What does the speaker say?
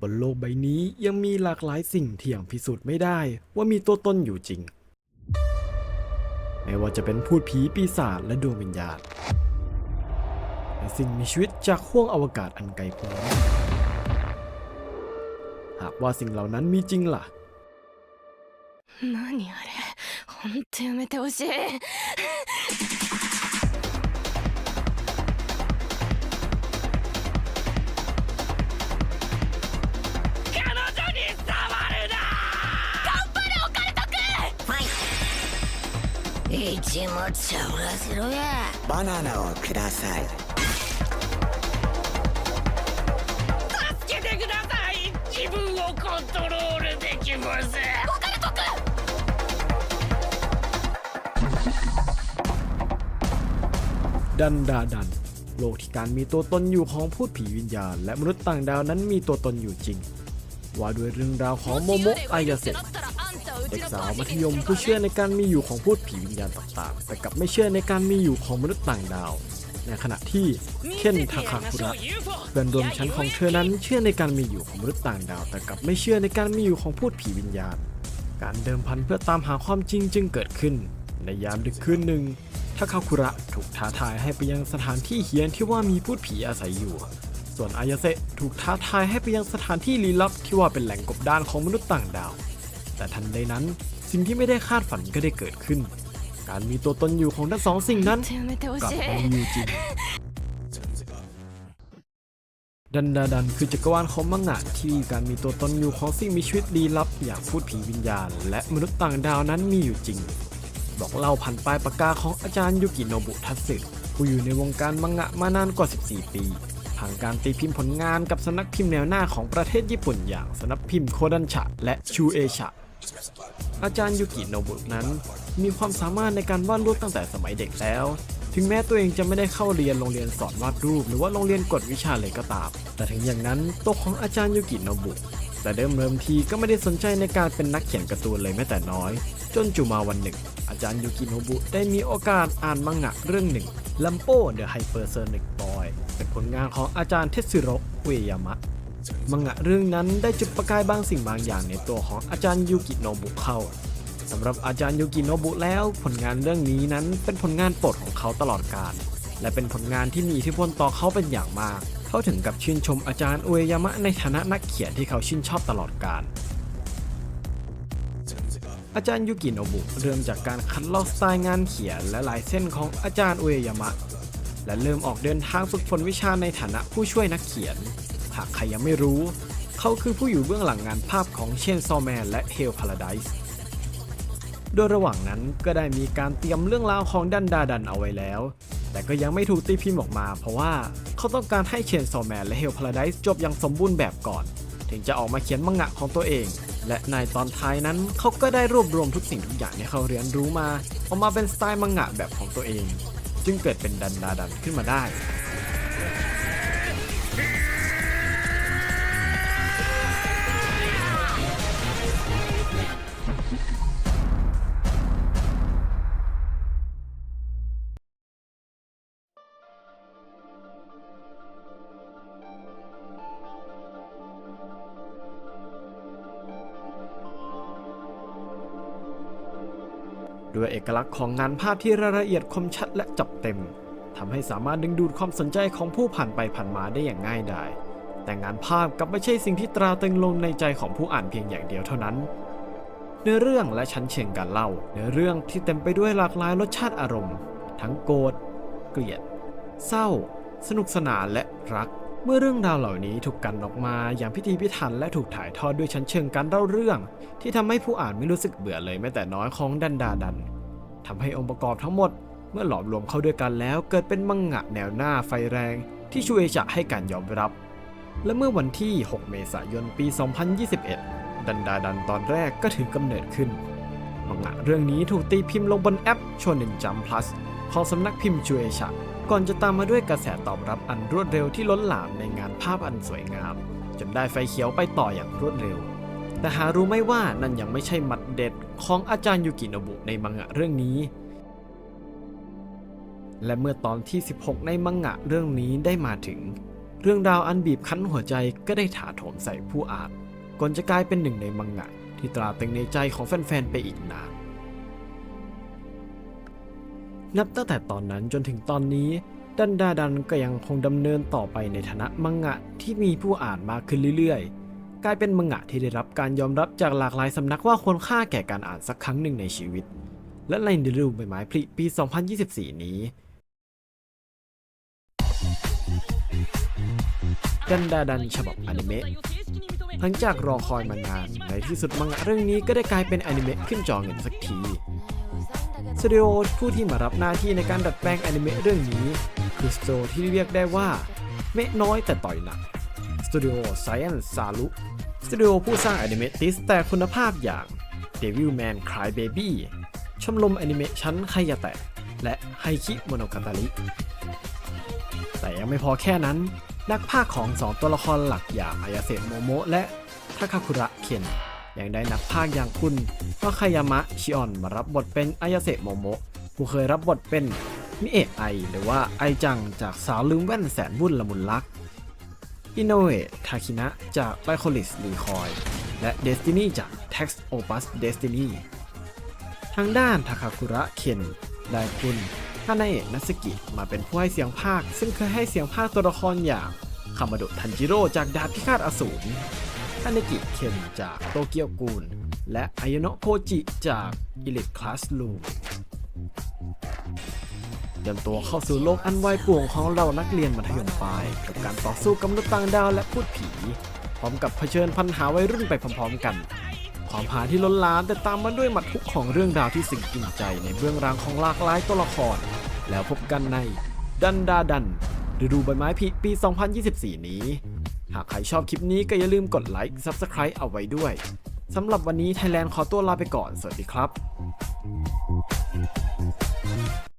บนโลกใบนี้ยังมีหลากหลายสิ่งที่ยังพิสูจน์ไม่ได้ว่ามีตัวตนอยู่จริง ไม่ว่าจะเป็นพูดผีปีศาจและดวงวิญญาณและสิ่งมีชีวิตจากห้วงอวกาศอันไกลโพ้นหากว่าสิ่งเหล่านั้นมีจริงล่ะ 何あれほんとやめてほしい 一もちゃおらせろやバナナをください助けてください自分をコントロールできますオカルトくん ดันดาดัน โลกที่การมีตัวตนอยู่ของพูดผีวิญญาณ และมนุษย์ต่างดาวนั้นมีตัวตนอยู่จริง ว่าด้วยเรื่องราวของโมโมะอายาเซะ เด็กสาวมัธยมผู้เชื่อในการมีอยู่ของพูดผีวิญญาณต่างๆ แต่กลับไม่เชื่อในการมีอยู่ของมนุษย์ต่างดาว ในขณะที่เคนทาคาคุระเพื่อนร่วมชั้นของเธอนั้นเชื่อในการมีอยู่ของมนุษย์ต่างดาว แต่กลับไม่เชื่อในการมีอยู่ของพูดผีวิญญาณ การเดิมพันเพื่อตามหาความจริงจึงเกิดขึ้น ในยามดึกคืนหนึ่งทาคาคุระถูกท้าทายให้ไปยังสถานที่เฮียนที่ว่ามีพูดผีอาศัยอยู่ ส่วนอายาเซะถูกท้าทายให้ไปยังสถานที่ลี้ลับที่ว่าเป็นแหล่งกบดานของมนุษย์ต่างดาว แต่ทันใดนั้นสิ่งที่ไม่ได้คาดฝันก็ได้เกิดขึ้น การมีตัวตนอยู่ของทั้งสองสิ่งนั้นกลับมีอยู่จริงดันดาดันคือจักรวาลของมังงะที่การมีตัวตนอยู่ของสิ่งมีชีวิตลี้ลับ อย่างพูดผีวิญญาณ และมนุษย์ต่างดาวนั้นมีอยู่จริง บอกเล่าผ่านปลายปากกาของอาจารย์ยุกิโนบุทัศน์ผู้อยู่ในวงการมังงะมานานกว่า 14 ปีผ่านการตีพิมพ์ผลงานกับสนักพิมพ์แนวหน้าของประเทศญี่ปุ่นอย่างสนักพิมพ์โคดันฉะและชูเอชะ อาจารย์ยุกิโนบุนั้น มีความสามารถในการวาดรูปตั้งแต่สมัยเด็กแล้ว ถึงแม้ตัวเองจะไม่ได้เข้าเรียนโรงเรียนสอนวาดรูป หรือว่าโรงเรียนกฎวิชาเลยก็ตาม แต่ถึงอย่างนั้นตัวของอาจารย์ยุกิโนบุ แต่เดิมเริ่มทีก็ไม่ได้สนใจในการเป็นนักเขียนการ์ตูนเลยแม้แต่น้อย จนจู่มาวันหนึ่ง อาจารย์ยุกิโนบุได้มีโอกาสอ่านมังงะเรื่องหนึ่งลัมโป้เดอะไฮเปอร์เซอร์นิกบอยเป็นผลงานของอาจารย์เทสึโรอุเอยามะ มังงะเรื่องนั้นได้จุดประกายบางสิ่งบางอย่างในตัวของอาจารย์ยูกิโนบุเข้าสำหรับอาจารย์ยูกิโนบุแล้วผลงานเรื่องนี้นั้นเป็นผลงานโปรดของเขาตลอดกาลและเป็นผลงานที่มีอิทธิพลต่อเขาเป็นอย่างมาก เขาถึงกับชื่นชมอาจารย์อุเอยามะในฐานะนักเขียนที่เขาชื่นชอบตลอดกาลอาจารย์ยูกิโนบุเริ่มจากการคัดลอกสไตล์งานเขียนและลายเส้นของอาจารย์อุเอยามะ และเริ่มออกเดินทางฝึกฝนวิชาในฐานะผู้ช่วยนักเขียน หากใครยังไม่รู้ เขาคือผู้อยู่เบื้องหลังงานภาพของเชนซอแมนและเฮลพาราไดส์โดยระหว่างนั้นก็ได้มีการเตรียมเรื่องราวของดันดาดันเอาไว้แล้ว แต่ก็ยังไม่ถูกตีพิมพ์ออกมา เพราะว่าเขาต้องการให้เชนซอแมนและเฮลพาราไดส์จบอย่างสมบูรณ์แบบก่อน ถึงจะออกมาเขียนมังงะของตัวเอง และในตอนท้ายนั้นเขาก็ได้รวบรวมทุกสิ่งทุกอย่างที่เขาเรียนรู้มา ออกมาเป็นสไตล์มังงะแบบของตัวเอง จึงเกิดเป็นดันดาดันขึ้นมาได้ ด้วยเอกลักษณ์ของงานภาพที่รายละเอียดคมชัดและจับเต็มทำให้สามารถดึงดูดความสนใจของผู้ผ่านไปผ่านมาได้อย่างง่ายดายแต่งานภาพกลับไม่ใช่สิ่งที่ตราตรึงลงในใจของผู้อ่านเพียงอย่างเดียวเท่านั้น เนื้อเรื่องและชั้นเชิงการเล่าเนื้อเรื่องที่เต็มไปด้วยหลากหลายรสชาติอารมณ์ ทั้งโกรธ เกลียด เศร้า สนุกสนานและรัก เมื่อเรื่องราวเหล่านี้ถูกกันออกมาอย่างพิธีพิถันและถูกถ่ายทอดด้วยชั้นเชิงการเล่าเรื่อง ที่ทำให้ผู้อ่านไม่รู้สึกเบื่อเลยแม้แต่น้อยของดันดาดันทำให้องค์ประกอบทั้งหมด เมื่อหลอมรวมเข้าด้วยกันแล้ว เกิดเป็นมังงะแนวหน้าไฟแรง ที่ชูเอจะให้การยอมรับ และเมื่อวันที่ 6 เมษายนปี 2021 ดันดาดันตอนแรกก็ถือกำเนิดขึ้นมังงะเรื่องนี้ถูกตีพิมพ์ลงบนแอปช o น e n Jump Plus ของสำนักพิมพ์ชูเอชะ ก่อนจะตามมาด้วยกระแสตอบรับอันรวดเร็วที่ล้นหลามในงานภาพอันสวยงาม จนได้ไฟเขียวไปต่ออย่างรวดเร็ว แต่หารู้ไหมว่านั่นยังไม่ใช่มัดเด็ดของอาจารย์ยูกิโนบุในมังงะเรื่องนี้ และเมื่อตอนที่ 16 ในมังงะเรื่องนี้ได้มาถึง เรื่องราวอันบีบคั้นหัวใจก็ได้ถาโถมใส่ผู้อ่านก่อนจะกลายเป็นหนึ่งในมังงะที่ตราตรึงในใจของแฟนๆไปอีกนาน นับตั้งแต่ตอนนั้นจนถึงตอนนี้ดันดาดันก็ยังคงดำเนินต่อไปในฐานะมังงะที่มีผู้อ่านมากขึ้นเรื่อยๆ กลายเป็นมังงะที่ได้รับการยอมรับจากหลากหลายสำนักว่าควรค่าแก่การอ่านสักครั้งหนึ่งในชีวิต และในฤดูใบไม้ผลิปี 2024 นี้ ดันดาดันฉบับอนิเมะหลังจากรอคอยมานาน ในที่สุดมังงะเรื่องนี้ก็ได้กลายเป็นอนิเมะขึ้นจอเงินสักที สตูดิโอผู้ที่มารับหน้าที่ในการดัดแปลงอนิเมะเรื่องนี้ คือสตูดิโอที่เรียกได้ว่า เมะน้อยแต่ต่อยหนักสตูดิโอ Science Saru สตูดิโอผู้สร้างอนิเมะติสแต่คุณภาพอย่าง Devilman Crybaby ชมรมอนิเมะชั้นไคยาแตะ และไฮคิโมโนกาตาริแต่ยังไม่พอแค่นั้น นักพากย์ของสองตัวละครหลักอย่างอายาเซโมโมะและทาคาคุระเคน ยังได้นักพากย์อย่างคุณวาคายามะชิออนมารับบทเป็นอายาเซโมโมะผู้เคยรับบทเป็นมิเอะไอหรือว่าไอจังจากสาวลืมแว่นแสนวุ่นละมุนลักอินโนเอะทาคินะจากไ y โคลิสรีคอยและเดสตินีจาก Tex Opus Destiny ทางด้านทาคาคุระเคนได้คุณฮานาเอะนัสกิมาเป็นผู้ให้เสียงภาค ซึ่งเคยให้เสียงภาคตัวละครอย่างคามาโดะทันจิโร่จากดาบพิฆาตอสูร ฮานากิเคนจากโตเกียวกูล และอายโนะโคจิจาก Elite Classroom เตรียมตัวเข้าสู่โลกอันวายป่วงของเรานักเรียนมัธยมปลาย กับการต่อสู้กับมนุษย์ต่างดาวและพูดผี พร้อมกับเผชิญปัญหาวัยรุ่นไปพร้อมๆกัน ความหาที่ล้นล้านแต่ตามมาด้วยหมัดทุกของเรื่องราวที่สึงกินใจในเบื้องรางของหลากหลายตัวละคร แล้วพบกันในดันดาดันฤดูใบไม้ผลิปี 2024 นี้ หากใครชอบคลิปนี้ก็อย่าลืมกดไลค์ Subscribe เอาไว้ด้วยสำหรับวันนี้ไทยแลนด์ขอตัวลาไปก่อน สวัสดีครับ